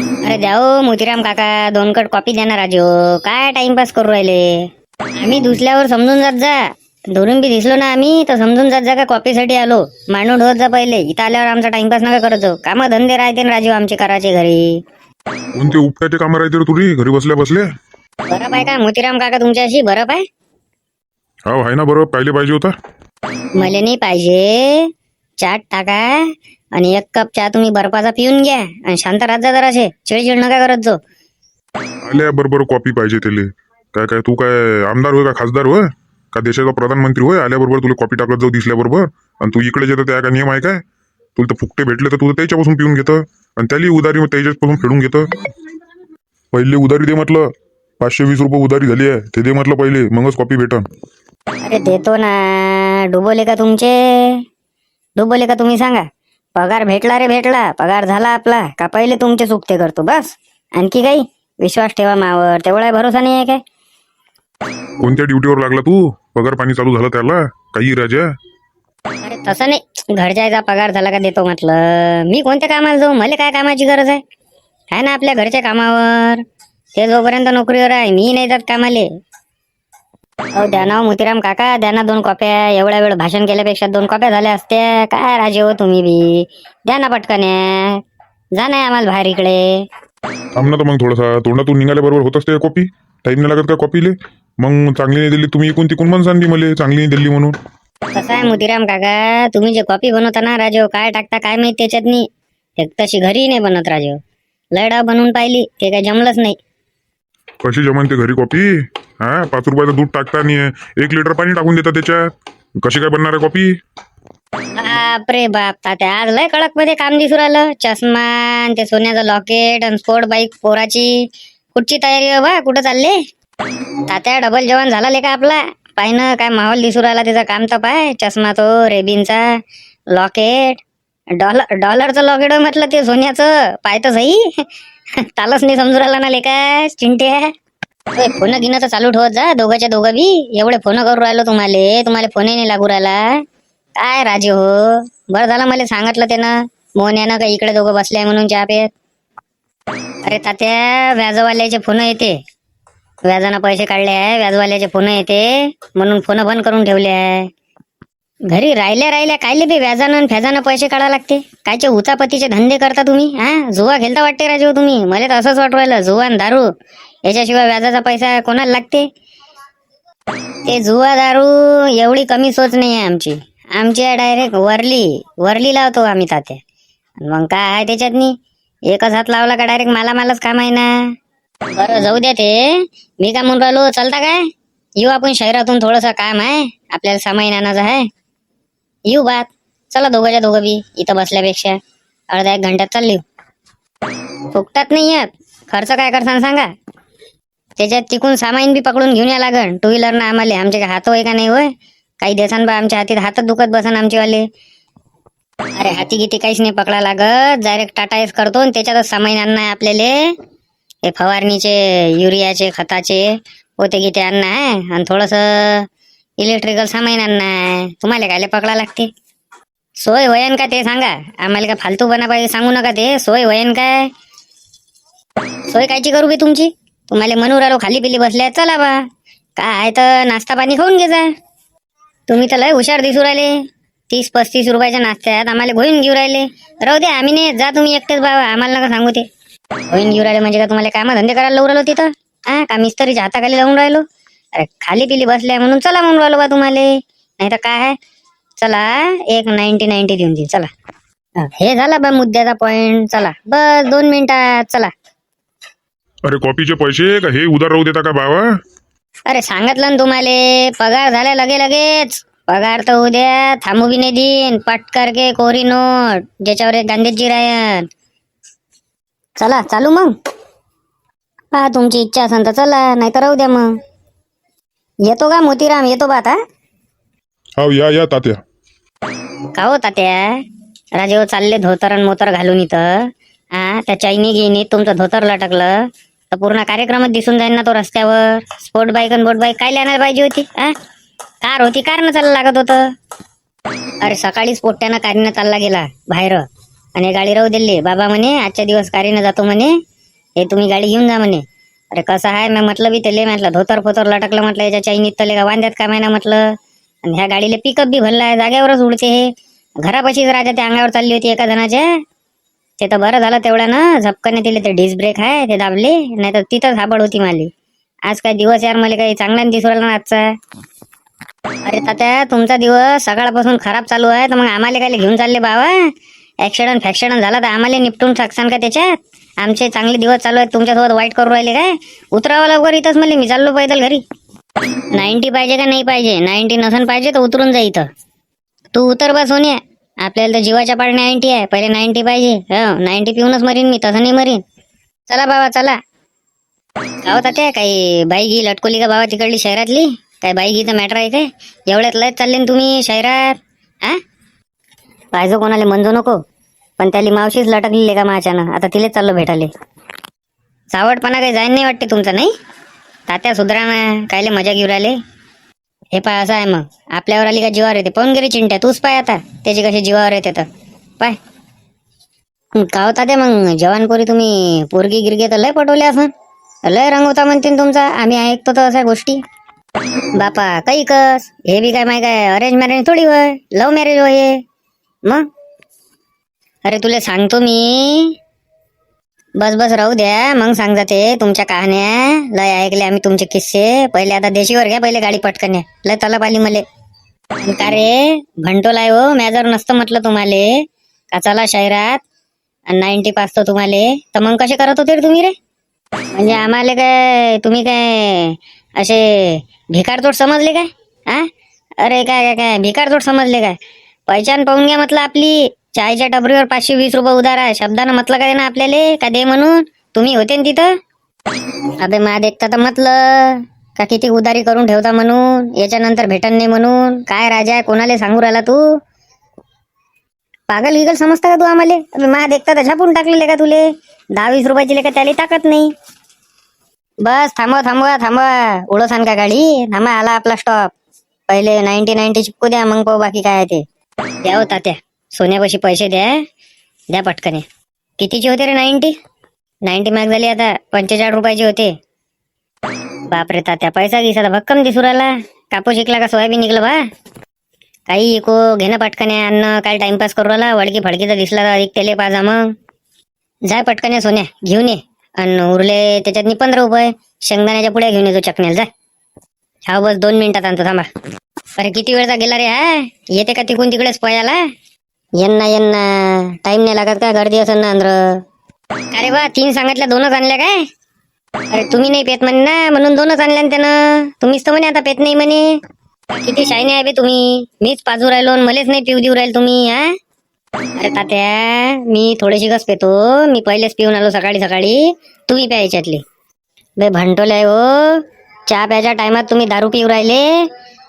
अरे द्या हो मोतीराम काका दोन कट कॉपी द्या ना राजू. काय टाइमपास करू राहिले? आम्ही दुसल्यावर समजून जात जा. धरून बी दिसलो ना आम्ही तर समजून जात जा का कॉपीसाठी आलो. मांडून होत जा पहिले. इथं आल्यावर आमचा टाइमपास नका करत जाऊ. कामं धंदे राहते ना राजू आमचे करायचे घरी. कोणते उपट्याचे कामं राहते रे तुरी? घरी बसल्या बसल्या. बरं आहे का मोतीराम काका तुमच्याशी? बरं आहे हा आहे ना बरोबर. पाहिले पाहिजे होता. मला नाही पाहिजे. चाट टाका आणि एक कप चहा तुम्ही बर्फाचा पिऊन घ्या आणि शांत राहत जा जराशे चिडचिड नका करत जो आल्या बरोबर कॉपी पाहिजे त्याले. काय काय तू काय आमदार होय का खासदार होय? का देशाचा प्रधानमंत्री होय? आल्याबरोबर तुला कॉपी टाकत जाऊ दिसल्याबरोबर आणि तू इकडे येतं त्या काय नियम आहे काय? तुला तर फुकटे भेटले तर तू त्याच्यापासून पिऊन घेतं. आणि त्याली उधारी त्याच्यापासून फेडून घेतं. पहिले उधारी दे म्हटलं. पाचशे वीस रुपये उधारी झाली आहे. ते दे म्हटलं पहिले. मगच कॉपी भेटन. अरे देतो ना. डुबोले का तुमचे? डुबोले का तुम्ही सांगा? पगार भेटला रे भेटला. पगार झाला आपला. का पहिले तुमचे चुकते करतो बस. आणखी काही? विश्वास ठेवा मावर. तेवढा भरोसा नाही आहे काय? कोणत्या ड्युटीवर लागला तू? पगार पाणी चालू झालं त्याला? काही राजा? अरे तसं नाही. घरच्याचा पगार झाला का देतो म्हटलं. मी कोणत्या कामाला जाऊ? मला काय कामाची गरज आहे? आहे ना आपल्या घरच्या कामावर. ते जोपर्यंत नोकरीवर आहे मी नाही जात कामाले. अहो द्या ना हो मोतीराम काका द्या ना दोन कॉप्या एवढ्या वेळ भाषण केल्यापेक्षा दोन कॉप्या झाल्या असत्या. काय राजे हो तुम्ही बी? द्या ना पटकन. जा नाही आम्हाला बाहेर इकडे. थांब ना तर मग थोडासा. तोंडातून निघाल्या बरोबर होत असते कॉपी. टाईम नाही लागत का कॉपीले? मग चांगली नाही दिली तुम्ही इकून तिकून पण सांगली मला. चांगली नाही दिली म्हणून. कसं आहे मोतीराम काका? तुम्ही जे कॉपी बनवता ना राजो काय टाकता काय माहीत त्याच्यात नाही एक तशी घरी नाही बनत राजो लयडा बनवून पाहिली ते काय जमलंच नाही. कशी जमान ते घरी कॉपी? हा पाच रुपयाचं दूध टाकता आणि एक लिटर पाणी टाकून देता त्याच्यात. कशी काय बनणार आहे कॉपी? बापरे बाप तात्या आज लय कडकमध्ये काम दिसू राहिलं. चष्मा आणि ते सोन्याचं लॉकेट आणि स्पोर्ट बाईक पोराची. कुठची तयारी आहे बा? कुठं चालले? तात्या डबल जेवण झाला ले का आपला? पाय ना काय माहोल दिसू राहिला त्याचं काम तर पाय. चष्मा तो रेबिनचा लॉकेट डॉलर डॉलरचं लॉकेट म्हटलं ते सोन्याचं. पाय तर सही. तालच नाही समजू राहिला ना लेका चिंट्या. फोन घेणं तर चालू ठेवत जा दोघांच्या दोघं बी. एवढे फोन करू राहिलो तुम्हाला तुम्हाला फोनही नाही लागू राहिला. काय राजे हो? बरं झालं मला सांगितलं त्यानं. मोहन्यानं का इकडे दोघं बसले म्हणून चहा पेत अरे तात्या व्याजवाल्याचे फोन येते. व्याजानं पैसे काढले आहे व्याजवाल्याचे फोन येते. म्हणून फोन बंद करून ठेवले आहे. घरी राहिल्या राहिल्या कायले बी व्याजानं फॅजानं फ्याजानं पैसे काढा लागते? कायचे उचापतीचे धंदे करता तुम्ही हा? जुवा खेळता वाटते राजे हो तुम्ही. मला तर असंच वाटवायला जुवा आणि दारू. याच्याशिवाय व्याजाचा पैसा कोणाला लागते? ते जुवा दारू एवढी कमी सोच नाही आहे आमची. आमची डायरेक्ट वरली. वरली लावतो आम्ही तात्या. मग काय आहे त्याच्यातनी? एकच हात लावला का डायरेक्ट मला मालाच काम आहे ना? बरं जाऊ द्या ते. मी काय म्हणून राहिलो चालता काय? येऊ आपण शहरातून थोडस काम आहे. आपल्याला सामाईन आणायचं आहे. येऊ बात. चला दोघांच्या दोघं बी इथं बसल्यापेक्षा. अर्धा एक घंट्यात चालली फुकतात नाही खर्च काय करसान सांगा. त्याच्यात तिकून सामाईन बी पकडून घेऊन या लागण टू व्हीलर ना आम्हाला. आमचे काय हात होय का नाही होय? काही दिवसान बा आमच्या हातीत हातात दुखत बसन आमचेवाले. अरे हाती गिती काहीच नाही पकडा लागत. डायरेक्ट टाटा एस करतो आणि त्याच्यातच सामाईन आणणं आहे आपल्याला. हे फवारणीचे युरियाचे खताचे पोते गिते आणणं आहे आणि थोडस इलेक्ट्रिकल सामाईन आणणं आहे तुम्हाला कायले पकडा लागते? सोय होयन का ते सांगा. आम्हाला का फालतू बना पाहिजे सांगू नका ते. सोय होयन काय? सोय कायची करू बी तुमची? तुम्हाला म्हणू राहिलो खाली पिली बसल्या चला बा. काय तर नाश्ता पाणी खाऊन घेजा तुम्ही तर लय हुशार दिसू राहिले. तीस पस्तीस रुपयाच्या नाश्त्यात आम्हाला घोळून घेऊ राहिले. राहू दे आम्ही नाही जा तुम्ही एकटेच बाबा आम्हाला नका सांगू ते. घोळून घेऊ राहिले म्हणजे का तुम्हाला काम धंदे करायला लावून राहिलो तिथं? हा का मिस्त्रीच्या हाताखाली लावून राहिलो? अरे खाली पिली बसल्या म्हणून चला म्हणून राहिलो बा तुम्हाला. नाही तर काय आहे? चला एक नाईन्टी नाईन्टी देऊन देईन. चला. हे झाला बा मुद्द्याचा पॉइंट चला बस दोन मिनिटात चला. अरे कॉपीचे पैसे का? हे उधार राहू देता का बाबा? अरे सांगितलं ना तुम्हाला पगार झाल्या लगे लगेच. पगार तर उद्या थांबू बी नाही देईन. पटकर के कोरी नोट ज्याच्यावर एक गांधीजी रायन. चला चालू मग. हा तुमची इच्छा असेल तर चला नाही तर राहू द्या मग. येतो का मोतीराम? येतो बा आता. हा या या तात्या. का हो तात्या? राजेव चालले धोतर आणि मोतर घालून इथं. हा त्या चायनी गिनी तुमचं धोतर लटकलं. तर पूर्ण कार्यक्रमात दिसून जाईल ना तो रस्त्यावर. स्पोर्ट बाईक आणि बोट बाईक काय लिहायला पाहिजे होती हा? कार होती कार न चालला लागत होतं. अरे सकाळीच पोट्ट्यानं कारीनं चालला गेला बाहेर. आणि गाडी राहू दिली. बाबा म्हणे आजच्या दिवस कारीनं जातो म्हणे. हे तुम्ही गाडी घेऊन जा म्हणे. अरे कसं आहे मी म्हटलं बी त्याला म्हटलं धोतर फोतर लटकलं म्हटलं याच्या चाईनीत तले का वांद्यात का ना म्हटलं. आणि ह्या गाडीला पिकअप बी भरला आहे जागेवरच उडते हे. घरापाशीच राजा त्या अंगावर चालली होती एका जणाच्या. ते तर बरं झालं तेवढ्या ना झपकने दिले ते डिस्क ब्रेक आहे ते दाबले. नाही तर तिथंच हाबड होती माली. आज काय दिवस यार मला काही चांगला नाही दिसू राहिला ना आजचा. अरे तात्या तुमचा दिवस सकाळपासून खराब चालू आहे तर मग आम्हाला काय घेऊन चालले बाबा? ऍक्सिडेंट फॅक्सिडेंट झाला तर आम्हाला निपटून टाकसान का त्याच्यात? आमचे चांगले दिवस चालू आहेत तुमच्यासोबत वाईट करू राहिले काय? उतरावं लवकर इथंच मला मी चाललो पैदल घरी. नाईन्टी पाहिजे का नाही पाहिजे? नाईन्टी नसन पाहिजे तर उतरून जा इथं. तू उतर बा सोन्या. आपल्याला तर जीवाच्या पाड नाईन्टी आहे. पहिले नाईन्टी पाहिजे. हो नाईन्टी पिऊनच मरीन मी तसं नाही मरीन. चला बाबा चला. अहो होता ते काही बाई गी लटकोली का बाबा तिकडली शहरातली? काय बाई गीचं मॅटर आहे काय? एवढ्यात लयच चालले ना तुम्ही शहरात? आ? पाहिजे कोणाला म्हणजो नको. पण त्याली मावशीच लटकलेली का माझ्यानं? आता तिलेच चाललो भेटाले सावटपणा काही जाईन नाही वाटते तुमचं नाही? तात्या सुधराना कायले मजा घेऊ राहिले? हे पाय असं आहे मग. आपल्यावर आली का जीवावर येते. पाहून गेली चिंट्या. तूच पाय आता. त्याची कशी जीवावर येते तर. पाय. का होता ते मग? जवानपुरी तुम्ही. पोरगी गिरगी तर लय पटवले असं लय रंग होता म्हणते तुमचा. आम्ही ऐकतो तर अशा गोष्टी. बापा काही कस? हे बी काय माहिती काय अरेंज मॅरेज थोडी होय. लव्ह मॅरेज होय हे. मग? अरे तुला सांगतो मी. बस बस राहू द्या. मग सांग जाते तुमच्या कहाण्या. लय ऐकले आम्ही तुमचे किस्से. पहिले आता देशीवर घ्या पहिले गाडी पटकन या. लय तलप आली मले. का रे? भंटोलाय हो म्या जर नसतं म्हटलं तुम्हाला. का चला शहरात? नाईन्टी पास तो तुम्हाला. तर मग कसे करत होते रे तुम्ही रे? म्हणजे आम्हाला काय तुम्ही काय असे भिकारतोड समजले काय? हा अरे काय काय काय? भिकारतोड समजले काय? पहिचान पाहून घ्या म्हटलं आपली. चायच्या टबरीवर पाचशे वीस रुपये उधार आहे. शब्दानं म्हटलं काय ना आपल्याला? का दे म्हणून? तुम्ही होते ना तिथं? अबे मा देखता तर म्हटलं का किती उधारी करून ठेवता म्हणून? याच्यानंतर भेटन नाही म्हणून? काय राजा आहे? कोणाला सांगू राहिला तू? पागल गिगल समजता का तू आम्हाला? अबे मा देखता तर छापून टाकलेले का तुले? दहा वीस रुपयाची लेखा त्याला टाकत नाही. बस थांबवा थांबवा थांबवा. उडसान का गाडी? थांबा आला आपला स्टॉप पहिले नाईन्टी नाईन्टी चिपकू द्या मग पाहू बाकी काय आहे ते. या होता त्या सोन्यापाशी पैसे द्या द्या पटकन. कितीचे होते रे नाईन्टी? नाईन्टी मार्क झाली आता पंचेचाळीस रुपयाचे होते. बापरे तात्या पैसा दिसा भक्कम दिसू राहिला. कापूस शिकला का सोयाबीन निघलं बा? काही इको घेणं पटकन अन्न काय टाइमपास करू राहिला. वडकी फडकीचा दिसला तर अधिक तेले पाजा मग. जाय पटकन ये सोन्या घेऊन ये. आणि उरले त्याच्यात पंधरा रुपये. शेंगदाण्याच्या पुढे घेऊन येतो चकण्याला जा. हा बस दोन मिनिटात आणतो थांबा. अरे किती वेळचा गेला रे हा? येते का तिकून तिकडेच पयाला येन येन्ना टाइम नाही लागत का गर्दी असेल ना अंद्र. अरे वा तीन सांगितल्या दोनच आणल्या काय? अरे तुम्ही नाही पेत म्हणे ना म्हणून दोनच आणल्या ना त्यानं. तुम्हीच तर म्हणे आता पेत नाही म्हणे. किती शायने आहे बे तुम्ही. मीच पाजू राहिलो आणि मलेच नाही पिऊ देऊ राहील तुम्ही हा? अरे तात्या मी थोडीशी कस पेतो. मी पहिलेच पिऊन आलो सकाळी सकाळी. तुम्ही प्या याच्यातली. बे भंटोले आहे हो. चहा प्याच्या टायमात तुम्ही दारू पिऊ राहिले.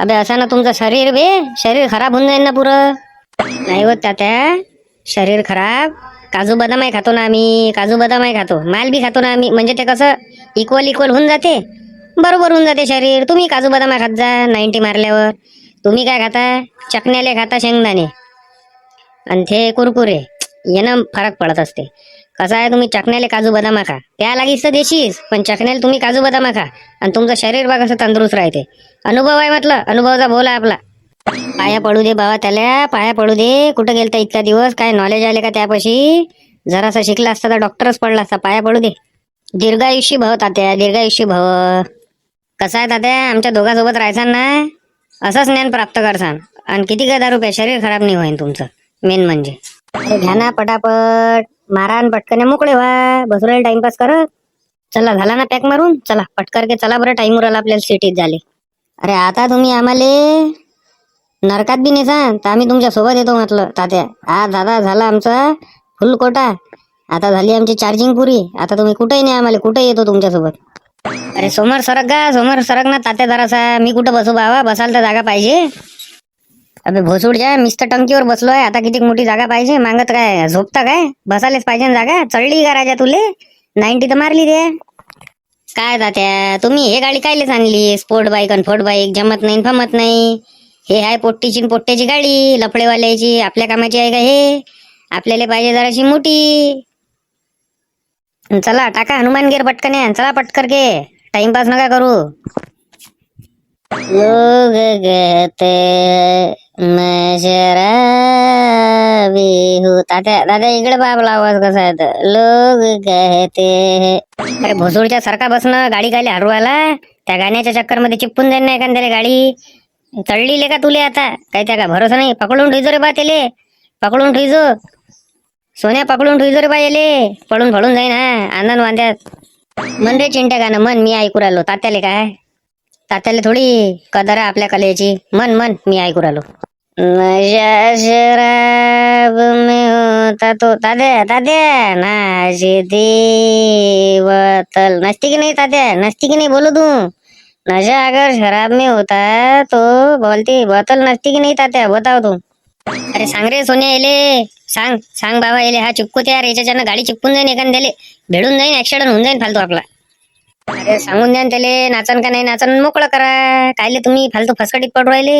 अबे असा ना तुमचं शरीर बे शरीर खराब होऊन जाईल ना पुरं. नाही होत तात्या. शरीर खराब. काजू बदाम आहे खातो ना आम्ही. काजू बदाम आहे खातो. माल बी खातो ना आम्ही. म्हणजे ते कसं इक्वल इक्वल होऊन जाते. बरोबर होऊन जाते शरीर. तुम्ही काजू बदाम खात जा नाईन्टी मारल्यावर. तुम्ही काय खाता? चकण्याले खाता शेंगदाणे. आणि ते कुरकुरे. यानं फरक पडत असते. कसं आहे तुम्ही चकण्याले काजू बदाम खा. त्या लागीच तर देशीच. पण चकण्याला तुम्ही काजू बदाम खा. आणि तुमचं शरीर बघा कसं तंदुरुस्त राहते. अनुभव आहे म्हटलं? अनुभवाचा बोला आपला. पाया पडू दे बाबा त्याला पाया पडू दे. कुठं गेलता इतका दिवस? काय नॉलेज आले का त्यापाशी? जरासा शिकला असता तर डॉक्टरच पडला असता. पाया पडू दे. दीर्घायुष्य भव तात्या दीर्घायुष्य भव. कसा आहे तात्या? आमच्या दोघांसोबत राहायचा ना? असंच ज्ञान प्राप्त करसान. आणि किती काय दारू प्या शरीर खराब नाही होईन तुमचं. मेन म्हणजे. घ्या ना पटापट. मारान पटकन. मोकळे व्हा. बसुरायला टाइमपास करत चला झाला ना पॅक मारून? चला पटकर के चला बरं. टाइम उराला आपल्याला सिटीत झाले. अरे आता तुम्ही आम्हाला नरकात बी नेसान तर आम्ही तुमच्यासोबत येतो म्हटलं तात्या. हा दादा झाला आमचा फुल कोटा. आता झाली आमची चार्जिंग पुरी. आता तुम्ही कुठेही नाही आम्हाला कुठे येतो तुमच्यासोबत. अरे समोर सरक गा समोर सरक ना तात्या जरासा. मी कुठं बसू बाबा बसायला तर जागा पाहिजे. अबे भोसूड जा मिस्टर टंकीवर आहे आता किती मोठी जागा पाहिजे. मागत काय झोपता काय? बसायलाच पाहिजे ना जागा. चढली का राजा तुले. नाईन्टी तर मारली ते काय तात्या तुम्ही हे गाडी कायलेच आणली स्पोर्ट बाईक अन फोर्ट बाईक जमत नाही न फमत नाही. हे आहे पोट्टीची न पोट्ट्याची गाडी लफडेवाल्याची आपल्या कामाची आहे का हे? आपल्याला पाहिजे जराशी मोठी. चला टाका हनुमान गेर पटकन आहे चला पटकर के. टाइमपास नका करू. लोग कहते मैं तात्या दादा इकडे बाबला आवाज कसा येतो लोग गहते अरे भोसूरच्या सारखा बसणं गाडी खाली हरवायला. त्या गाण्याच्या चक्करमध्ये चिपकून जाईल नाही एखाद्याला गाडी. चढली का तुले आता? काही त्या का भरोसा नाही? पकडून ठेवजो रे बा त्याले. पकडून ठेवजो. सोन्या पकडून ठेवजो रे बा येले. पडून पडून जाईन हा. आनंद वांद्यात. मन रे चिंट्या गाणं मन मी ऐकू राहिलो. तात्याले काय? तात्याला थोडी कदर आहे आपल्या कलेची. मन मन मी ऐकू राहिलो. शराब में होता तो. तात्या तात्या. नाची देवतल नसती की नाही तात्या? नसती की नाही बोलू तू? नशा अगर शराब में होता तो बोलती बोतल नसती की नाही तात्या बताव तू अरे सांग रे सोने येले सांग सांग बाबा येले हा चिपकू यार याच्यानं गाडी चिपकून जाईन एखाद्याले भेडून जाईन ऍक्सिडेंट होऊन जाईन फालतू आपला. अरे सांगून द्या त्याले नाचन का नाही नाचन मोकळं करा. कायले तुम्ही फालतू फसकटीत पडू राहिले?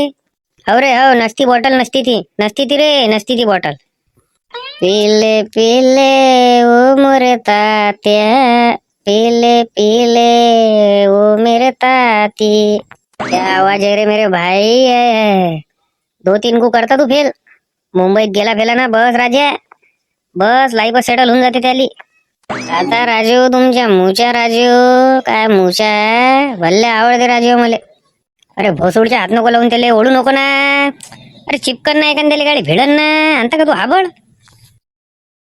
हो रे हो नसती बॉटल नसती ती. नसती ती रे नसती ती बॉटल. पिले पिले ओ मोरे तात्या. पीले पीले ओ मेरे ताती। क्या आवाज है रे मेरे भाई? है दो तीन को करता तू फेल। मुंबईत गेला फेला ना बस राजा। बस लाईफ सेटल होऊन जाते त्याली। आता राजू तुमच्या मुच्या राजू। काय मुच्या भल्ले आवडते राजू मला अरे भोसूडच्या हात नको लावून त्याला ओढू नको ना। अरे चिपकन नाही का त्याला गाडी भिडन ना। आणता का तू आबड